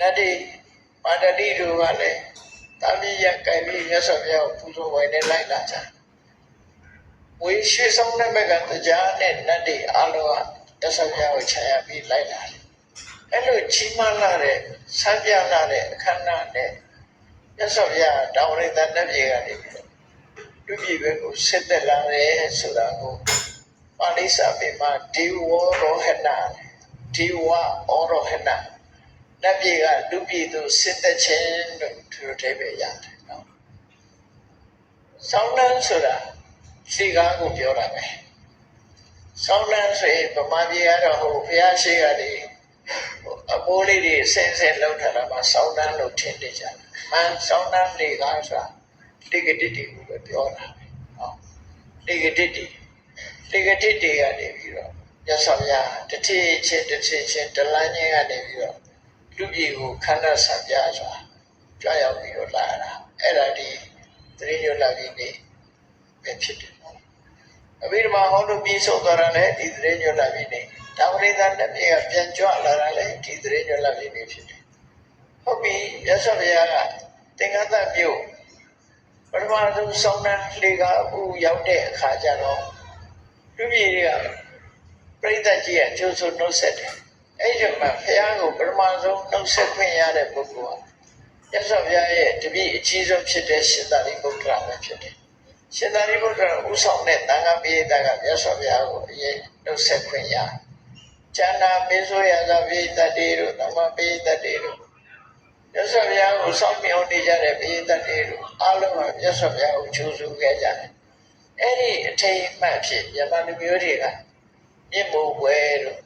နတ်ဒီမန္တလိတို့ကလည်းတာမီးရကင်ပြီးမြတ်စွာဘုရားကိုပူဇော်ဝိုင်းနဲ့လိုက်လာကြတယ်ဝေရှိဆောင်တဲ့ဘက်ကတရားနဲ့နတ်ဒီအလုံးကမြတ်စွာဘုရားကိုခြံရပြီးလိုက်လာတယ်အဲ့လိုချီးမွမ်းလာတဲ့ဆန်းပြလာတဲ့အခမ်းအနားနဲ့မြတ်စွာဘုရားတောင်းရတဲ့နတ်ပြည်ကနေပြီးတော့လူပြည်ဘက်ကိုဆက်သက်လာတယ်ဆိုတာကိုပါဠိစာပေမှာဒီဝရောဟနာဒီဝဩရောဟနာ နတ်ပြည်ကလူပြည်သူဆက်သက်ခြင်းလို့သူတို့အဓိပ္ပာယ်ရတယ်နော်။ဆောင်းနှန်းဆိုတာစီကားကိုပြောတာပဲ။ဆောင်းနှန်းဆိုရင်ဗမာပြည်ကတော့ဟိုဘုရားရှိခိုးတယ်အပိုးလေးတွေဆင်းဆင်းလောက်ထားတာမှစောင်းနှန်းလို့ထင်နေကြတယ်။မှန်စောင်းနှန်းလေကားဆိုတာတိကတိတိကိုပဲပြောတာပဲ။ဟောတိကတိတိတိကတိတိကနေပြီးတော့ရသော်ရတတိချင်းတတိချင်းတလန်းချင်းကနေပြီးတော့ လူပြည်ကိုခန္ဓာဆံပြစွာကြွရောက်ပြီးတော့လာတာအဲ့ဒါဒီသတိညွတ်လာပြီးနေပဲဖြစ်တယ်နော်အဘိဓမ္မာဟောလို့ပြီးဆုံးသွားတာလည်းဒီသတိညွတ်လာပြီးနေတောင်ပရိသတ်လက်ပြေကပြန်ကြွလာတာလည်းဒီသတိညွတ်လာပြီးနေဖြစ်တယ်ဟုတ်ပြီမြတ်စွာဘုရားကသင်္ကသမြို့ပထမဆုံးဆောင်းနှံလေကအခုရောက်တဲ့အခါကျတော့လူပြည်တွေကပြိဿကြီးကကျိုးစုနှုတ်ဆက်တယ် အဲ့ဒီမှာဘုရားကိုပထမဆုံးနှုတ်ဆက်ခွင့်ရတဲ့ပုဂ္ဂိုလ်ကမြတ်စွာဘုရားရဲ့တပည့်အကြီးဆုံးဖြစ်တဲ့ရှင်သာရိပုတ္တရာပဲဖြစ်တယ်ရှင်သာရိပုတ္တရာဥဆောင်တဲ့တန်ခါပိဋကကမြတ်စွာဘုရားကိုအရင်နှုတ်ဆက်ခွင့်ရကျန်တာမေဆိုရသာပိဋကတေတို့သမပိဋကတေတို့မြတ်စွာဘုရားကိုစောင့်မြောက်နေကြတဲ့ပိဋကတေတို့အားလုံးကမြတ်စွာဘုရားကိုချူဆူခဲ့ကြတယ်အဲ့ဒီအထိတ်အမှတ်ဖြစ်မြန်မာလူမျိုးတွေကမြင့်မို့ပွဲတို့နော်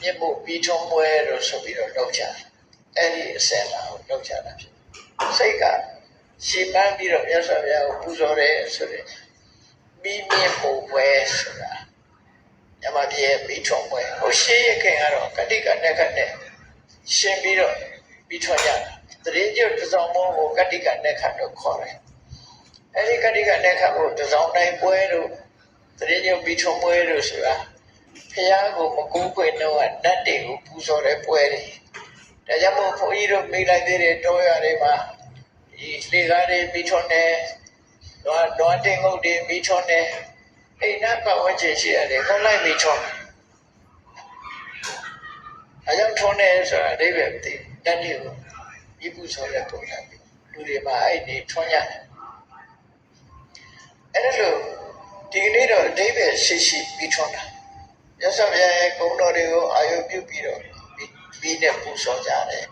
မြင့်မို့ပြီးထုံးပွဲတို့ဆိုပြီးတော့လုပ်ကြတယ်အဲ့ဒီအစင်လာကိုလုပ်ကြတာဖြစ်စိတ်ကရှင်းပန်းပြီးတော့မြတ်စွာဘုရားကိုပူဇော်တယ်ဆိုတဲ့ပြီးမြင့်မို့ပွဲဆိုတာမြန်မာပြည်ရဲ့ပြီးထုံးပွဲဟိုရှေးရခင်ကတော့ကတိကနဲ့ကနဲ့ရှင်းပြီးတော့ပြီးထွန်းကြတာတရင်ကျွတ်တစ်စောင်းမိုးကိုကတိကနဲ့ခတ်တော့ခေါ်တယ်အဲ့ဒီကတိကနဲ့ခတ်ဖို့တစောင်းတိုင်းပွဲတို့တရင်ညပြီးထုံပွဲတို့ဆိုတာ ဖះကိုမကူးခွင့်တော့ကနတ်တွေကိုပူဇော်တဲ့ပွဲတွေဒါကြောင့်မို့ဘုန်းကြီးတို့မိလိုက်သေးတဲ့တောရတွေမှာဒီလေကားတွေပြီးထုံတယ်တော့တော့တင်ငုတ်တွေပြီးထုံတယ်အိမ်နတ်ပတ်ဝန်းကျင်ရှိရတယ်ခေါင်းလိုက်ပြီးထုံအဲကြောင့်ထုံတယ်ဆိုတာအဓိပ္ပာယ်မသိတတ်တယ်ကိုဒီပူဇော်တဲ့ပုံစံမျိုးလူတွေမှာအဲ့ဒီထုံရတယ်အဲ့ဒါလို့ဒီကနေ့တော့အတိပ္ပယ်ရှိရှိပြီးထွန်းတာ ရသော်ဘုရားရဲ့ဂုဏ်တော်တွေကို အာရုံပြုပြီးတော့ပြီးပြီးနဲ့ပူဇော်ကြတယ်